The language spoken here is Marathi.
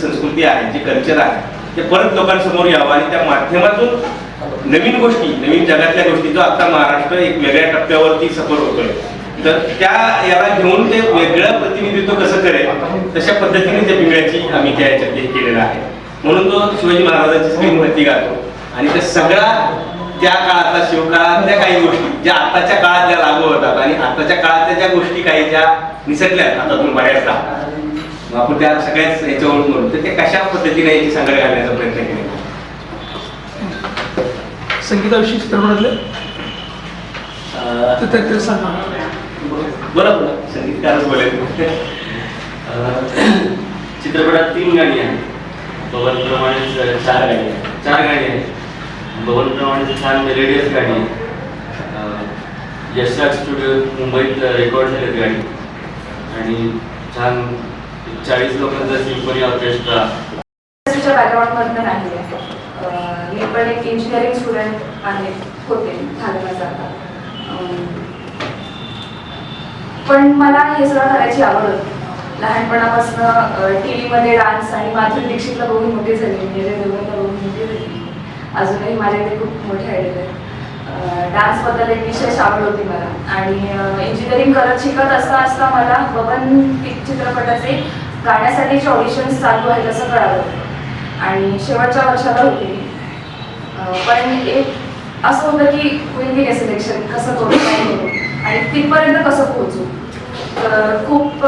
संस्कृती आहे जे कल्चर आहे ते परत लोकांसमोर यावं आणि त्या माध्यमातून नवीन गोष्टी नवीन जगातल्या गोष्टी जो आता महाराष्ट्र एक वेगळ्या टप्प्यावरती सफर होतोय. तर त्या याला घेऊन ते वेगळं प्रतिनिधित्व कसं करेल तशा पद्धतीने त्या पिंगळ्याची आम्ही त्या याच्यात केलेलं आहे. म्हणून तो शिवाजी महाराजांची स्क्रीनवरती गातो. आणि त्या सगळा त्या काळातला शिवकाळातल्या काही गोष्टी ज्या आताच्या काळात ज्या लागू होतात आणि आताच्या काळातल्या ज्या गोष्टी काही ज्या निसटल्या आहेत हातातून बाहेर मग आपण त्या सगळ्याच याच्यावर म्हणून तर ते कशा पद्धतीने याची संग्रह घालण्याचा प्रयत्न केला? संगीताविषयी चित्रपटातले अं, तर सांगा. बोला बोला. संगीतकारच बोलायचं अं, चित्रपटात तीन गाणी आहेत. भवनप्रमाणेच चार गाणी आहेत. चार गाणी आहेत. भवनप्रमाणेच छान मेलेडियस गाणी आहे यशराज स्टुडिओ मुंबईत रेकॉर्ड झालेत गाणी. आणि छान चाळीस लोकांचा सिम्फनी ऑर्केस्ट्रा इंडस्ट्रीच्या बॅकग्राऊंडमधनं नाही मी पण एक इंजिनिअरिंग स्टुडंट आहे होते झालं जाता पण मला हे सगळं करायची आवड होती लहानपणापासून टी व्हीमध्ये डान्स आणि माधुरी दीक्षितला बघून मोठी झाली म्हणजे देवळला बघून मोठी झाली अजूनही माझ्याकडे खूप मोठे आयडियल आहेत डान्सबद्दल एक विशेष आवड होती मला. आणि इंजिनिअरिंग करत शिकत असता असता मला बबन चित्रपटाचे गाण्यासाठीचे ऑडिशन्स चालू आहेत असं कळालं. आणि शेवटच्या वर्षाला होते पण एक असं होतं की होईल की सिलेक्शन कसं करू काय करू? आणि तिथपर्यंत कसं पोहोचू? तर खूप